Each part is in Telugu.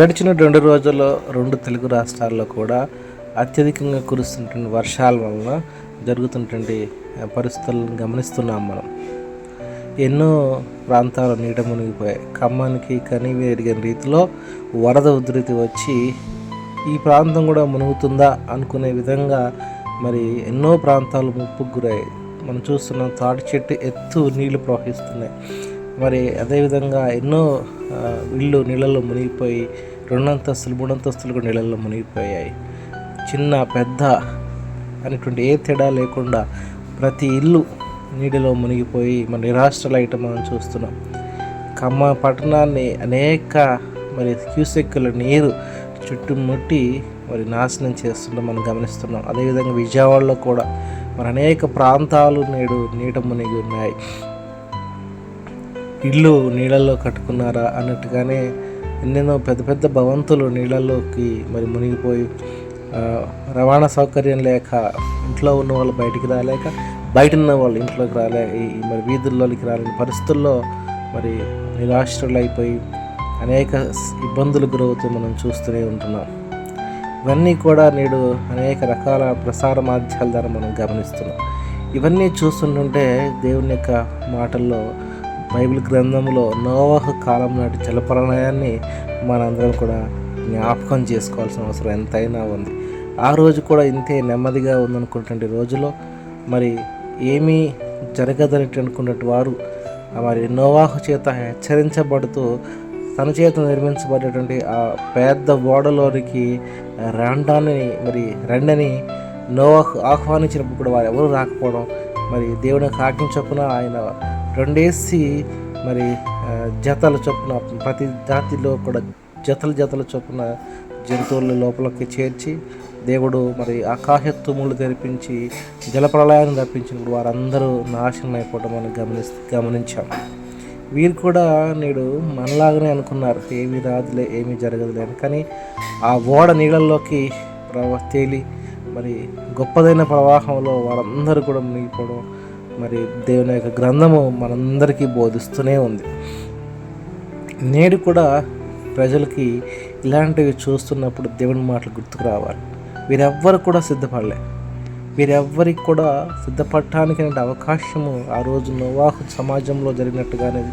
గడిచిన రెండు రోజుల్లో రెండు తెలుగు రాష్ట్రాల్లో కూడా అత్యధికంగా కురుస్తున్నటువంటి వర్షాల వలన జరుగుతున్నటువంటి పరిస్థితులను గమనిస్తున్నాం మనం. ఎన్నో ప్రాంతాలు నీట మునిగిపోయాయి. ఖమ్మానికి కనివి ఎరిగిన రీతిలో వరద ఉధృతి వచ్చి ఈ ప్రాంతం కూడా మునుగుతుందా అనుకునే విధంగా మరి ఎన్నో ప్రాంతాలు ముప్పుకు గురయ్యాయి. మనం చూస్తున్నాం తాటి చెట్టు ఎత్తు నీళ్ళు ప్రవహిస్తున్నాయి. మరి అదేవిధంగా ఎన్నో ఇళ్ళు నీళ్ళల్లో మునిగిపోయి రెండంతస్తులు మూడంతస్తులు కూడా నీళ్ళల్లో మునిగిపోయాయి. చిన్న పెద్ద అనేటువంటి ఏ తేడా లేకుండా ప్రతి ఇల్లు నీటిలో మునిగిపోయి మన నిరాశ్రలైట మనం చూస్తున్నాం. కమ్మ పట్టణాన్ని అనేక మరి క్యూసెక్కుల నీరు చుట్టుముట్టి మరి నాశనం చేస్తుండడం మనం గమనిస్తున్నాం. అదేవిధంగా విజయవాడలో కూడా మరి అనేక ప్రాంతాలు నేడు నీట మునిగి ఉన్నాయి. ఇల్లు నీళ్ళల్లో కట్టుకున్నారా అన్నట్టుగానే ఎన్నెన్నో పెద్ద పెద్ద భవంతులు నీళ్ళల్లోకి మరి మునిగిపోయి రవాణా సౌకర్యం లేక ఇంట్లో ఉన్న వాళ్ళు బయటికి రాలేక బయట ఉన్న వాళ్ళు ఇంట్లోకి రాలే ఈ మరి వీధుల్లోకి రాలేని పరిస్థితుల్లో మరి నిరాశ్రులైపోయి అనేక ఇబ్బందులు గురవుతూ మనం చూస్తూనే ఉంటున్నాం. ఇవన్నీ కూడా నేడు అనేక రకాల ప్రసార మాధ్యాల ద్వారా మనం గమనిస్తున్నాం. ఇవన్నీ చూస్తుంటుంటే దేవుని యొక్క మాటల్లో బైబిల్ గ్రంథంలో నోవాహ కాలం నాటి జలప్రలయాన్ని మనందరం కూడా జ్ఞాపకం చేసుకోవాల్సిన అవసరం ఎంతైనా ఉంది. ఆ రోజు కూడా ఇంతే నెమ్మదిగా ఉందనుకున్నటువంటి రోజులో మరి ఏమీ జరగదని అనుకున్నట్టు వారు ఆ మరి నోవాహు చేత హెచ్చరించబడుతూ తన చేత నిర్మించబడేటువంటి ఆ పెద్ద ఓడలోనికి రండాన్ని మరి రండని నోవాహు ఆహ్వానించినప్పుడు కూడా వారు ఎవరు రాకపోవడం మరి దేవుని కాకిన చొప్పున ఆయన రెండేసి మరి జతల చొప్పున ప్రతి జాతిలో కూడా జతల జతల చొప్పున జంతువుల లోపలికి చేర్చి దేవుడు మరి ఆకాశ తుమ్ములు తెరిపించి జలప్రలయాన్ని రప్పించినప్పుడు వారందరూ నాశనం అయిపోవడం మనం గమని గమనించాం. వీరు కూడా నేడు మనలాగానే అనుకున్నారు ఏమి రాదులే ఏమీ జరగదులే అని. కానీ ఆ ఓడ నీళ్ళల్లోకి ప్రవ తేలి మరి గొప్పదైన ప్రవాహంలో వారందరూ కూడా మునిగిపోవడం మరి దేవుని యొక్క గ్రంథము మనందరికీ బోధిస్తూనే ఉంది. నేడు కూడా ప్రజలకి ఇలాంటివి చూస్తున్నప్పుడు దేవుని మాటలు గుర్తుకు రావాలి. వీరెవ్వరు కూడా సిద్ధపడలే. వీరెవ్వరికి కూడా సిద్ధపడటానికి అవకాశము ఆ రోజు నోవాహు సమాజంలో జరిగినట్టుగానే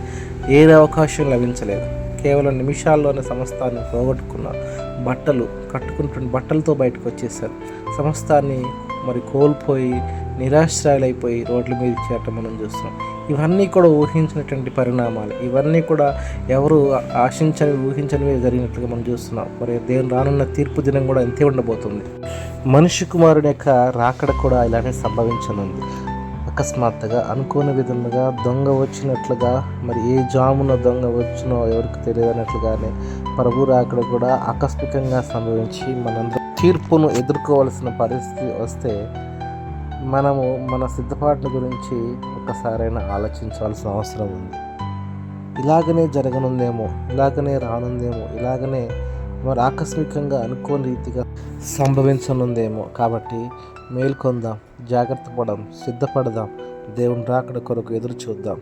ఏ అవకాశం లభించలేదు. కేవలం నిమిషాల్లోనే సమస్తాన్ని పోగొట్టుకున్నారు బట్టలు కట్టుకుంటున్న బట్టలతో బయటకు వచ్చేసారు సమస్తాన్ని మరి కోల్పోయి నిరాశ్రయాలైపోయి రోడ్ల మీద చేరటం మనం చూస్తున్నాం. ఇవన్నీ కూడా ఊహించినటువంటి పరిణామాలు. ఇవన్నీ కూడా ఎవరు ఆశించని ఊహించనివి జరిగినట్లుగా మనం చూస్తున్నాం. మరి దేవుని రానున్న తీర్పు దినం కూడా అంతే ఉండబోతుంది. మనిషి కుమారుని యొక్క రాకడ కూడా ఇలానే సంభవించనుంది. అకస్మాత్తుగా అనుకోని విధంగా దొంగ వచ్చినట్లుగా మరి ఏ జామున దొంగ వచ్చినో ఎవరికి తెలియనట్లుగానే ప్రభు రాకడ కూడా ఆకస్మికంగా సంభవించి మనందరం తీర్పును ఎదుర్కోవాల్సిన పరిస్థితి వస్తే మనము మన సిద్ధపాట్ల గురించి ఒక్కసారైనా ఆలోచించాల్సిన అవసరం ఉంది. ఇలాగనే జరగనుందేమో ఇలాగనే రానుందేమో ఇలాగనే మరి ఆకస్మికంగా అనుకోని రీతిగా సంభవించనుందేమో. కాబట్టి మేల్కొందాం జాగ్రత్త పడదాం సిద్ధపడదాం దేవుని రాకడ కొరకు ఎదురు చూద్దాం.